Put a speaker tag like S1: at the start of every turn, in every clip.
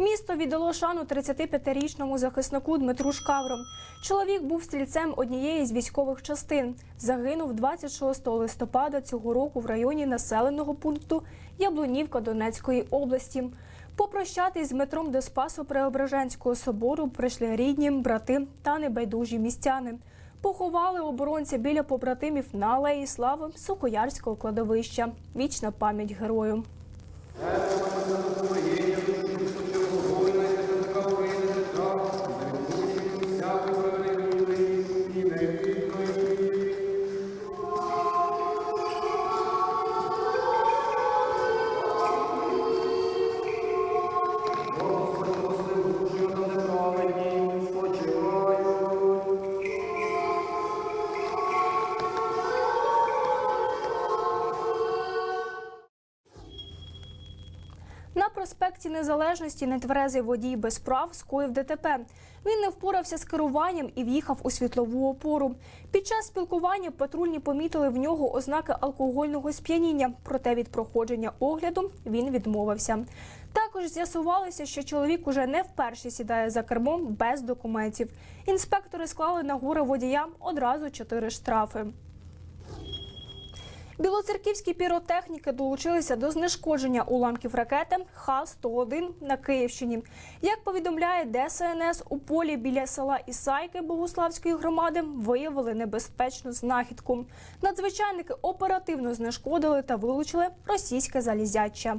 S1: Місто віддало шану 35-річному захиснику Дмитру Шкавро. Чоловік був стрільцем однієї з військових частин. Загинув 26 листопада цього року в районі населеного пункту Яблунівка Донецької області. Попрощатись з Дмитром до Спасу Преображенського собору прийшли рідні, брати та небайдужі містяни. Поховали оборонця біля побратимів на алеї слави Сокоярського кладовища. Вічна пам'ять герою. Проспекті Незалежності нетверезий водій без прав скоїв ДТП. Він не впорався з керуванням і в'їхав у світлову опору. Під час спілкування патрульні помітили в нього ознаки алкогольного сп'яніння, проте від проходження огляду він відмовився. Також з'ясувалося, що чоловік уже не вперше сідає за кермом без документів. Інспектори склали на горе водіям одразу чотири штрафи. Білоцерківські піротехніки долучилися до знешкодження уламків ракети Х-101 на Київщині. Як повідомляє ДСНС, у полі біля села Ісайки Богуславської громади виявили небезпечну знахідку. Надзвичайники оперативно знешкодили та вилучили російське залізяча.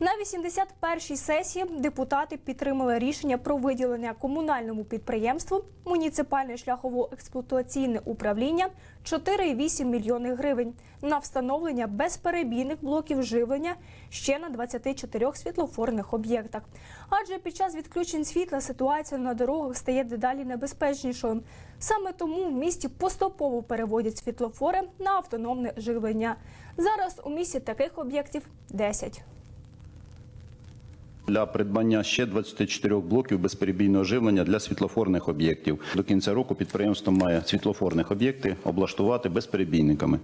S1: На 81-й сесії депутати підтримали рішення про виділення комунальному підприємству муніципальне шляхово-експлуатаційне управління 4,8 мільйони гривень на встановлення безперебійних блоків живлення ще на 24 світлофорних об'єктах. Адже під час відключень світла ситуація на дорогах стає дедалі небезпечнішою. Саме тому в місті поступово переводять світлофори на автономне живлення. Зараз у місті таких об'єктів 10.
S2: Для придбання ще 24 блоків безперебійного живлення для світлофорних об'єктів. До кінця року підприємство має світлофорних об'єкти облаштувати безперебійниками.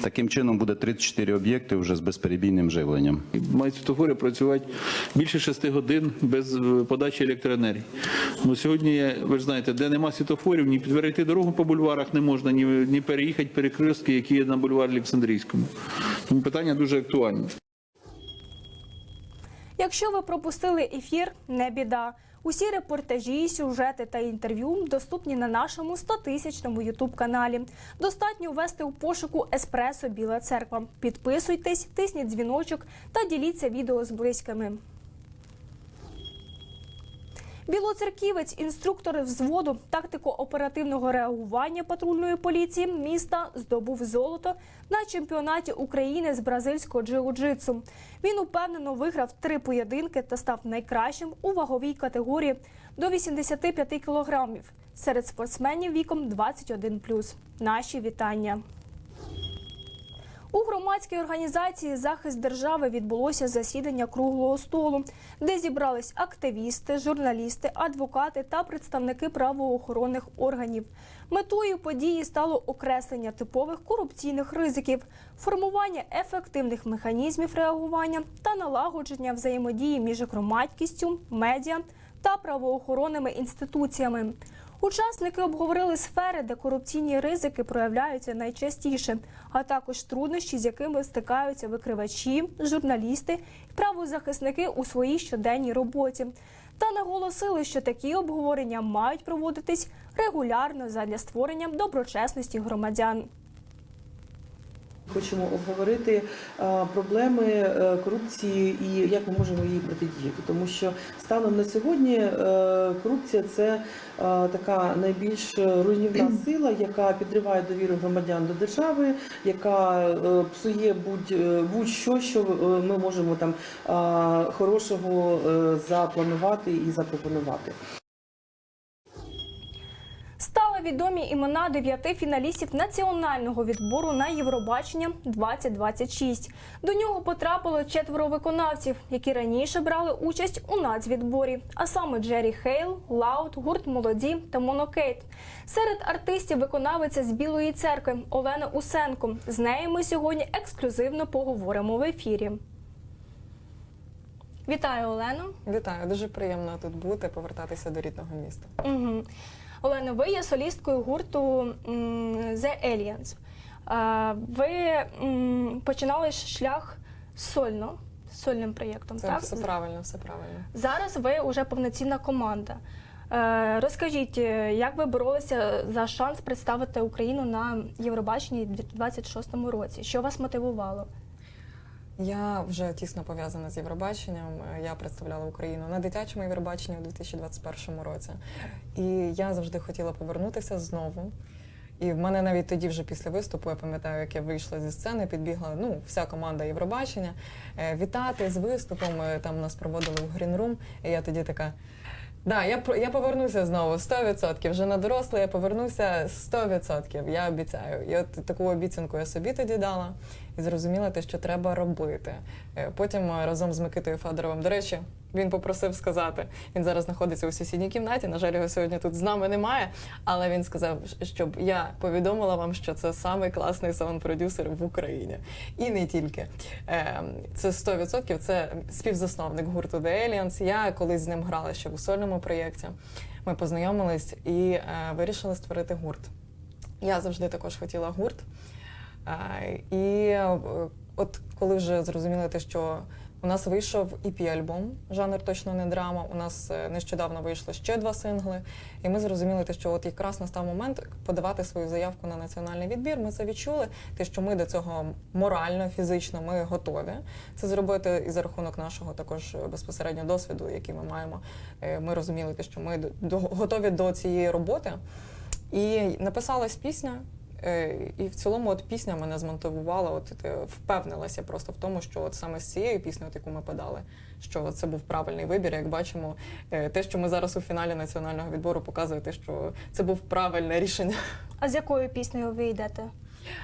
S2: Таким чином буде 34 об'єкти вже з безперебійним живленням.
S3: Мають світофори працювати більше 6 годин без е, подачі електроенергії. Ну, сьогодні, ви ж знаєте, де нема світофорів, ні перейти дорогу по бульварах не можна, ні, ні переїхати перекрестки, які є на бульварі Олександрійському. Тому питання дуже актуальне.
S1: Якщо ви пропустили ефір, не біда. Усі репортажі, сюжети та інтерв'ю доступні на нашому 100-тисячному ютуб каналі. Достатньо ввести у пошуку Еспресо Біла Церква. Підписуйтесь, тисніть дзвіночок та діліться відео з близькими. Білоцерківець, інструктор взводу тактико-оперативного реагування патрульної поліції міста здобув золото на чемпіонаті України з бразильського джиу-джитсу. Він упевнено виграв три поєдинки та став найкращим у ваговій категорії до 85 кілограмів серед спортсменів віком 21+. Наші вітання. У громадській організації Захист держави відбулося засідання круглого столу, де зібрались активісти, журналісти, адвокати та представники правоохоронних органів. Метою події стало окреслення типових корупційних ризиків, формування ефективних механізмів реагування та налагодження взаємодії між громадськістю, медіа та правоохоронними інституціями. Учасники обговорили сфери, де корупційні ризики проявляються найчастіше, а також труднощі, з якими стикаються викривачі, журналісти і правозахисники у своїй щоденній роботі. Та наголосили, що такі обговорення мають проводитись регулярно задля створення доброчесності громадян.
S4: Хочемо обговорити е, проблеми е, корупції і як ми можемо їй протидіяти, тому що станом на сьогодні е, корупція це така найбільш руйнівна сила, яка підриває довіру громадян до держави, яка псує будь будь-що, що е, ми можемо там хорошого запланувати і запропонувати.
S1: Відомі імена дев'яти фіналістів національного відбору на Євробачення 2026. До нього потрапило четверо виконавців, які раніше брали участь у нацвідборі, а саме Джері Хейл, Лаут, гурт Молоді та Монокейт. Серед артистів виконавиця з Білої церкви Олена Усенко. З нею ми сьогодні ексклюзивно поговоримо в ефірі. Вітаю, Олено.
S5: Вітаю, дуже приємно тут бути, повертатися до рідного міста.
S1: Угу. Олено, ви є солісткою гурту The Aliens. Ви починали шлях сольно, сольним проєктом,
S5: Це
S1: так?
S5: все правильно, все правильно.
S1: Зараз ви вже повноцінна команда. Е, Розкажіть, е, як ви боролися за шанс представити Україну на Євробаченні у 2026 році? Що вас мотивувало?
S5: Я вже тісно пов'язана з Євробаченням. Я представляла Україну на дитячому Євробаченні у 2021 році. І я завжди хотіла повернутися знову. І в мене навіть тоді, вже після виступу, я пам'ятаю, як я вийшла зі сцени, підбігла ну, вся команда Євробачення. е, Вітати з виступом. е, Там нас проводили у Грінрум. І я тоді така. Да, я я повернуся знову 100%. Вже на доросле я повернуся 100%, Я обіцяю. І от таку обіцянку я собі тоді дала і зрозуміла те, що треба робити. Е, Потім е, разом з Микитою Федоровим, до речі, він попросив сказати. Він зараз знаходиться у сусідній кімнаті. На жаль, його сьогодні тут з нами немає. Але він сказав, щоб я повідомила вам, що це самий класний саунд-продюсер в Україні. І не тільки. Е, Це 100%, це співзасновник гурту The Aliens. Я колись з ним грала ще у сольному проєкті. Ми познайомились і е, вирішили створити гурт. Я завжди також хотіла гурт. Е, І е, от коли вже зрозуміли те, що у нас вийшов EP-альбом, жанр точно не драма. У нас е, нещодавно вийшло ще два сингли, і ми зрозуміли те, що от якраз настав момент подавати свою заявку на національний відбір. Ми це відчули, те, що ми до цього морально, фізично ми готові це зробити і за рахунок нашого також безпосередньо досвіду, який ми маємо. Е, Ми розуміли те, що ми готові до цієї роботи. І написалась пісня. Е, І в цілому, от пісня мене змотивувала, от е, впевнилася просто в тому, що от саме з цією піснею, от яку ми подали, що це був правильний вибір. Як бачимо, е, те, що ми зараз у фіналі національного відбору показує, те, що це був правильне рішення.
S1: А з якою піснею ви йдете?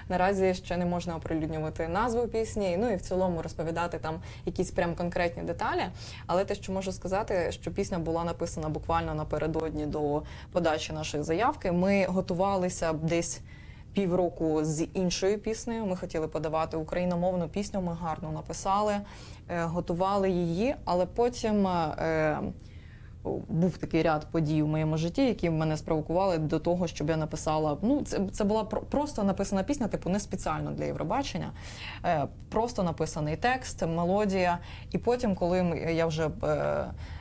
S5: Наразі ще не можна оприлюднювати назву пісні, ну і в цілому розповідати там якісь прям конкретні деталі. Але те, що можу сказати, що пісня була написана буквально напередодні до подачі нашої заявки. Ми готувалися десь. Півроку з іншою піснею ми хотіли подавати україномовну пісню. Ми гарно написали, е, готували її, але потім е, був такий ряд подій в моєму житті, які мене спровокували до того, щоб я написала. Ну, це, це була про- просто написана пісня, типу не спеціально для Євробачення. Е, просто написаний текст, мелодія. І потім, коли я вже е,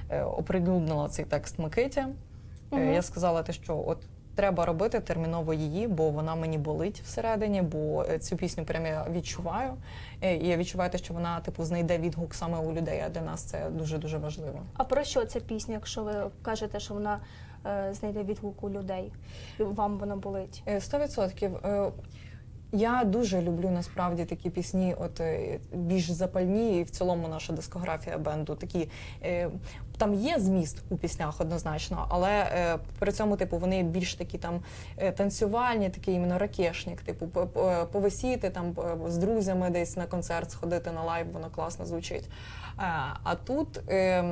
S5: е, оприлюднила цей текст Микиті, е, я сказала те, що от. Треба робити терміново її, бо вона мені болить всередині, бо е, цю пісню прям я відчуваю. Е, І я відчуваю те, що вона типу знайде відгук саме у людей. А для нас це дуже дуже важливо.
S1: А про що ця пісня, якщо ви кажете, що вона е, знайде відгук у людей? І Вам вона болить?
S5: Е, Сто відсотків. Е, Я дуже люблю насправді такі пісні, от е, більш запальні, і в цілому наша дискографія бенду. Такі е, там є зміст у піснях однозначно, але е, при цьому, типу, вони більш такі там е, танцювальні, такі іменно ракешник, типу, по- повисіти там е, з друзями десь на концерт, сходити на лайв, воно класно звучить. Е, А тут е,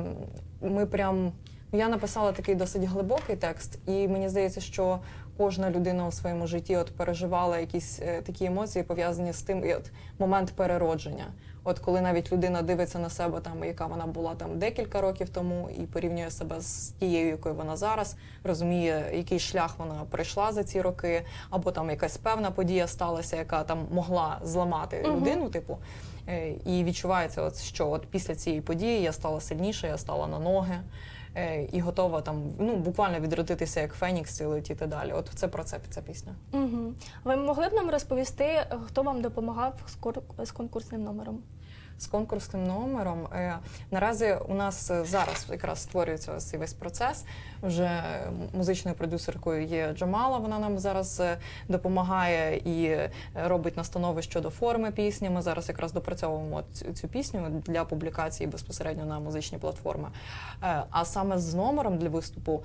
S5: ми прям. Я написала такий досить глибокий текст, і мені здається, що кожна людина у своєму житті от переживала якісь е, такі емоції, пов'язані з тим, і от момент переродження. От коли навіть людина дивиться на себе, там яка вона була там декілька років тому, і порівнює себе з тією, якою вона зараз, розуміє, який шлях вона пройшла за ці роки, або там якась певна подія сталася, яка там могла зламати
S1: Мгм.
S5: людину, типу. Е, І відчувається, от що от після цієї події я стала сильніше, я стала на ноги і готова там ну буквально відродитися як Фенікс і летіти далі. От це про це ця пісня.
S1: Угу. Ви могли б нам розповісти, хто вам допомагав з конкурсним номером?
S5: З конкурсним номером. Е, Наразі у нас е, зараз якраз створюється ось цей весь процес. Вже музичною продюсеркою є Джамала. Вона нам зараз е, допомагає і робить настанови щодо форми пісні. Ми зараз якраз допрацьовуємо цю, пісню для публікації безпосередньо на музичні платформи. А саме з номером для виступу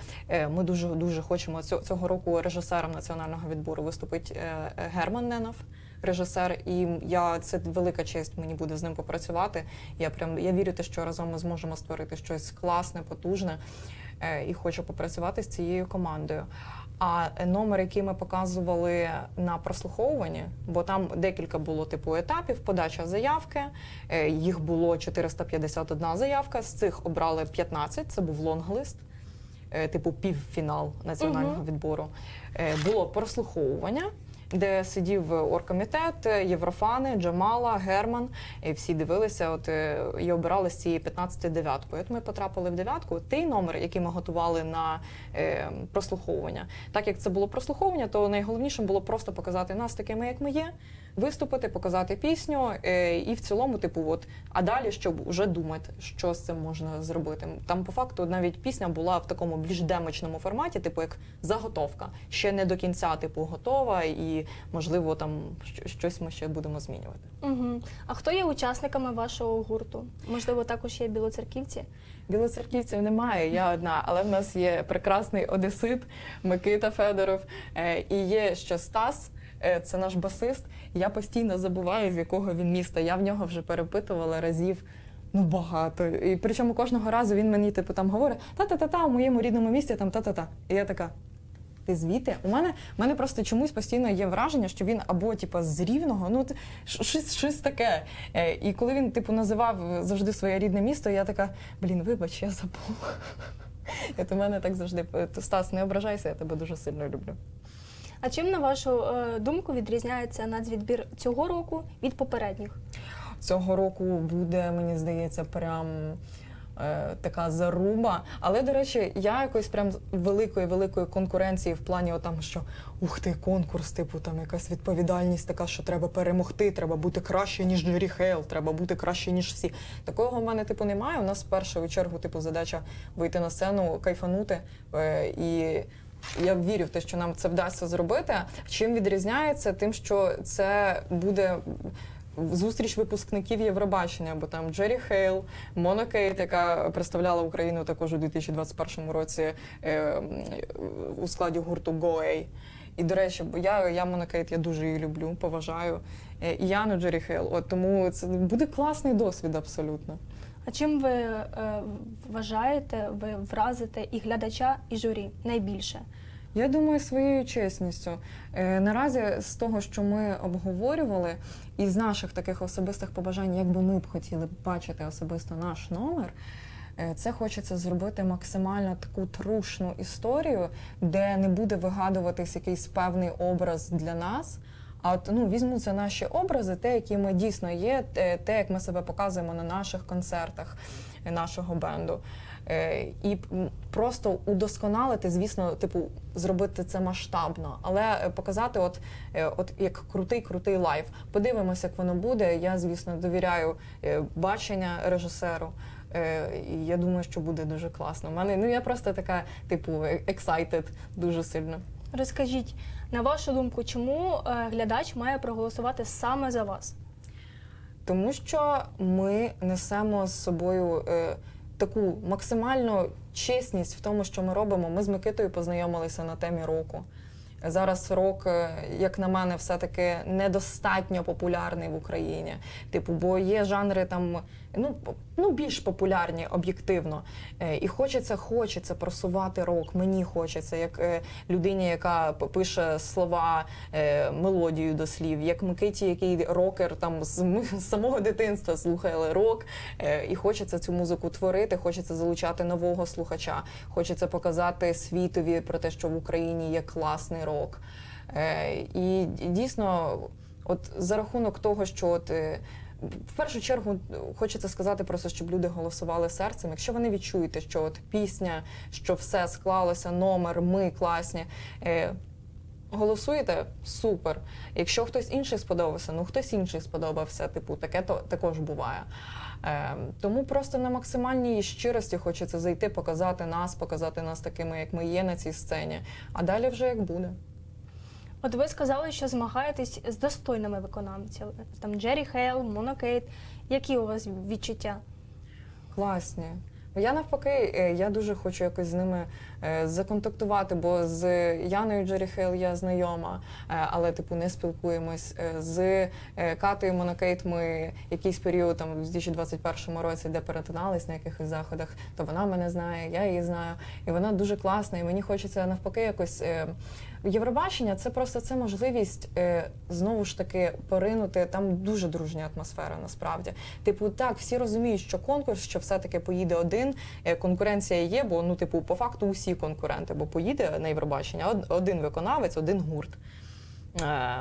S5: ми дуже дуже хочемо цього, року режисером національного відбору виступить Герман Ненов режисер, і я це велика честь мені буде з ним попрацювати. Я прям я вірю, те, що разом ми зможемо створити щось класне, потужне. е, і хочу попрацювати з цією командою. А номер, який ми показували на прослуховуванні, бо там декілька було типу етапів, подача заявки. е, Їх було 451 заявка. З цих обрали 15, Це був лонглист, е, типу півфінал національного
S1: Мгм.
S5: відбору. Е, Було прослуховування. Де сидів оргкомітет, Єврофани, Джамала, Герман, і всі дивилися, от е, і обирали з цієї 15 дев'ятку. От ми потрапили в дев'ятку. Той номер, який ми готували на е, прослуховування. Так як це було прослуховування, то найголовніше було просто показати нас такими, як ми є, виступити, показати пісню, е, і в цілому, типу, от а далі щоб вже думати, що з цим можна зробити. Там по факту навіть пісня була в такому більш демочному форматі, типу як заготовка. Ще не до кінця, типу, готова, і можливо там щось ми ще будемо змінювати.
S1: Угу. А хто є учасниками вашого гурту? Можливо, також є білоцерківці?
S5: Білоцерківців немає, я одна, але в нас є прекрасний одесит Микита Федоров. Е, І є ще Стас, це наш басист. Я постійно забуваю, з якого він міста. Я в нього вже перепитувала разів. Ну, багато. І причому кожного разу він мені типу там говорить: та-та-та-та, у моєму рідному місті там та-та-та. І я така. Ти звідти? У мене, у мене просто чомусь постійно є враження, що він або типу, з рівного, ну щось, щось таке. Е, І коли він типу називав завжди своє рідне місто, я така, блін, вибач, я забула. От у мене так завжди Стас, не ображайся, я тебе дуже сильно люблю.
S1: А чим, на вашу е, думку, відрізняється нацвідбір цього року від попередніх?
S5: Цього року буде, мені здається, прям. е, Така заруба, але до речі, я якось прям великої великої конкуренції в плані отам, що ух ти, конкурс, типу там якась відповідальність така, що треба перемогти, треба бути краще ніж Джері Хейл, треба бути краще ніж всі. Такого в мене типу немає. У нас в першу чергу, типу, задача вийти на сцену, кайфанути е, і. Я вірю в те, що нам це вдасться зробити. Чим відрізняється? Тим, що це буде зустріч випускників Євробачення, бо там Джері Хейл, Мона Кейт, яка представляла Україну також у 2021 році е, у складі гурту GoA. І до речі, бо я, я Мона Кейт, я дуже її люблю, поважаю. Е, І Яну Джері Хейл. От тому це буде класний досвід абсолютно.
S1: А чим ви е, вважаєте, ви вразите і глядача, і журі найбільше?
S5: Я думаю, своєю чесністю. Е, Наразі з того, що ми обговорювали, і з наших таких особистих побажань, як би ми б хотіли бачити особисто наш номер. е, Це хочеться зробити максимально таку трушну історію, де не буде вигадуватись якийсь певний образ для нас. А от ну візьмуться наші образи, те, які ми дійсно є, те, як ми себе показуємо на наших концертах нашого бенду. Е, і просто удосконалити, звісно, типу, зробити це масштабно, але е, показати, от, е, от як крутий, крутий лайв. Подивимося, як воно буде. Я, звісно, довіряю бачення режисеру. І я думаю, що буде дуже класно. У мене ну я просто така, типу, excited дуже сильно.
S1: Розкажіть, на вашу думку, чому е, глядач має проголосувати саме за вас?
S5: Тому що ми несемо з собою е, таку максимальну чесність в тому, що ми робимо. Ми з Микитою познайомилися на темі року. Зараз рок, е, як на мене, все-таки недостатньо популярний в Україні. Типу, бо є жанри там ну, ну більш популярні об'єктивно. Е, І хочеться, хочеться просувати рок. Мені хочеться, як е, людині, яка пише слова, е, мелодію до слів, як Микиті, який рокер там з, самого дитинства слухає рок, і хочеться цю музику творити, хочеться залучати нового слухача, хочеться показати світові про те, що в Україні є класний рок. І дійсно, от за рахунок того, що от. В першу чергу хочеться сказати просто, щоб люди голосували серцем. Якщо вони відчуєте, що от пісня, що все склалося, номер, ми класні. Е, Голосуєте супер. Якщо хтось інший сподобався, ну хтось інший сподобався. Типу, таке то також буває. Е, тому просто на максимальній щирості хочеться зайти, показати нас, показати нас такими, як ми є на цій сцені. А далі вже як буде.
S1: От ви сказали, що змагаєтесь з достойними виконавцями. Там Джері Хейл, Монокейт. Які у вас відчуття?
S5: Класні. Я навпаки, е, я дуже хочу якось з ними е, законтактувати, бо з Яною Джеріхел я знайома, е, але типу не спілкуємось. З Катою Монокейт ми якийсь період там в 2021 році, де перетинались на якихось заходах, то вона мене знає, я її знаю, і вона дуже класна. І мені хочеться навпаки якось. Євробачення це просто це можливість знову ж таки поринути. Там дуже дружня атмосфера. Насправді, типу, так всі розуміють, що конкурс, що все-таки поїде один. Е, конкуренція є, бо ну, типу, по факту усі конкуренти, бо поїде на Євробачення один виконавець, один гурт. Е,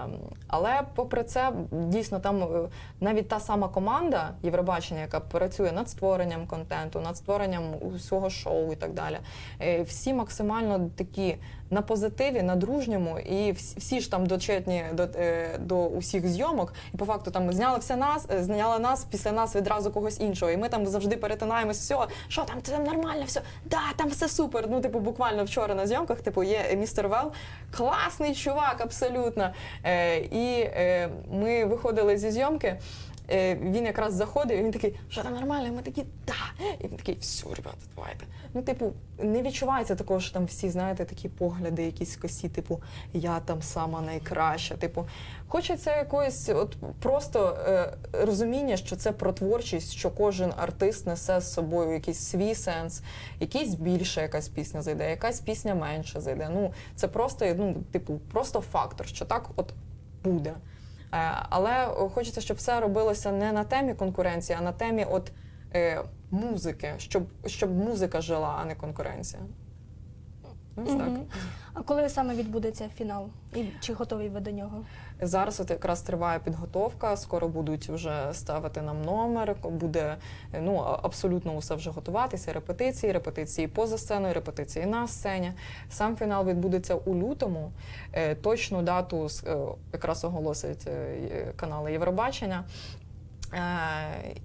S5: Але попри це, дійсно там е, навіть та сама команда Євробачення, яка працює над створенням контенту, над створенням усього шоу і так далі. Всі максимально такі на позитиві, на дружньому, і всі, ж там дочетні до, е, до усіх зйомок. І по факту там зняли все нас, е, зняли нас, після нас відразу когось іншого. І ми там завжди перетинаємось, все, що там, там нормально, все, да, там все супер. Ну, типу, буквально вчора на зйомках, типу, є містер Вел, класний чувак, абсолютно. Е, і е, ми виходили зі зйомки. Е, Він якраз заходив, і він такий, що там нормально? Ми такі, да. І він такий, все, ребята, давайте. Ну, типу, не відчувається такого, що там всі, знаєте, такі погляди, якісь косі, типу, я там сама найкраща. Типу, хочеться якоїсь от просто е, розуміння, що це про творчість, що кожен артист несе з собою якийсь свій сенс, якийсь більше якась пісня зайде, якась пісня менше зайде. Ну, це просто, ну, типу, просто фактор, що так от буде. Е, Але хочеться, щоб все робилося не на темі конкуренції, а на темі от е, музики, щоб, щоб музика жила, а не конкуренція. Ось так.
S1: Мгм. А коли саме відбудеться фінал? І чи готові ви до нього?
S5: Зараз от якраз триває підготовка. Скоро будуть вже ставити нам номер. Буде ну абсолютно усе вже готуватися. Репетиції, репетиції поза сценою, репетиції на сцені. Сам фінал відбудеться у лютому. Е, Точну дату е, якраз оголосять е, канали Євробачення.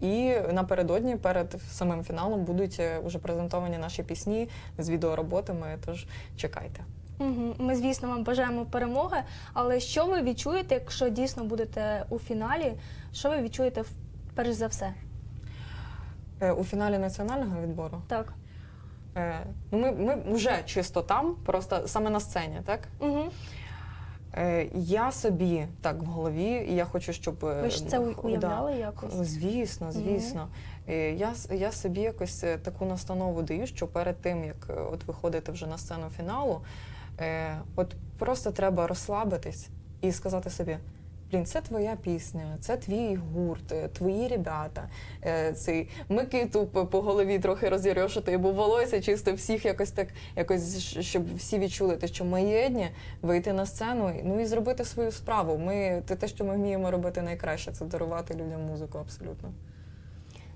S5: І напередодні перед самим фіналом будуть е, уже презентовані наші пісні з відеороботами. Тож чекайте.
S1: Угу. Ми, звісно, вам бажаємо перемоги. Але що ви відчуєте, якщо дійсно будете у фіналі? Що ви відчуєте перш за все?
S5: Е, У фіналі національного відбору
S1: Так.
S5: Е, ну, ми, ми вже чисто там, просто саме на сцені, так?
S1: Угу.
S5: Е, я собі так в голові, і я хочу, щоб.
S1: Ви ж це уявляли якось?
S5: Да. Звісно, звісно. Е, Я, я собі якось таку настанову даю, що перед тим, як от виходити вже на сцену фіналу, е, от просто треба розслабитись і сказати собі. Блін, це твоя пісня, це твій гурт, е, твої ребята. Е, Цей Микиту по, голові трохи роз'єрьошити, бо волосся чисто всіх якось так, якось щоб всі відчули те, що ми єдні, вийти на сцену, ну і зробити свою справу. Ми те, що ми вміємо робити найкраще, це дарувати людям музику абсолютно.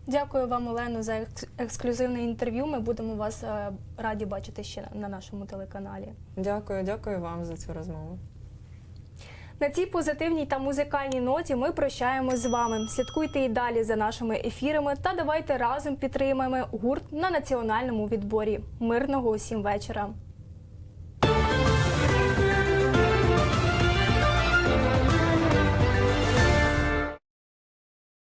S1: Дякую вам, Олено, за ексклюзивне інтерв'ю. Ми будемо вас е, раді бачити ще на нашому телеканалі.
S5: Дякую, дякую вам за цю розмову.
S1: На цій позитивній та музикальній ноті ми прощаємось з вами. Слідкуйте і далі за нашими ефірами та давайте разом підтримаємо гурт на національному відборі. Мирного усім вечора.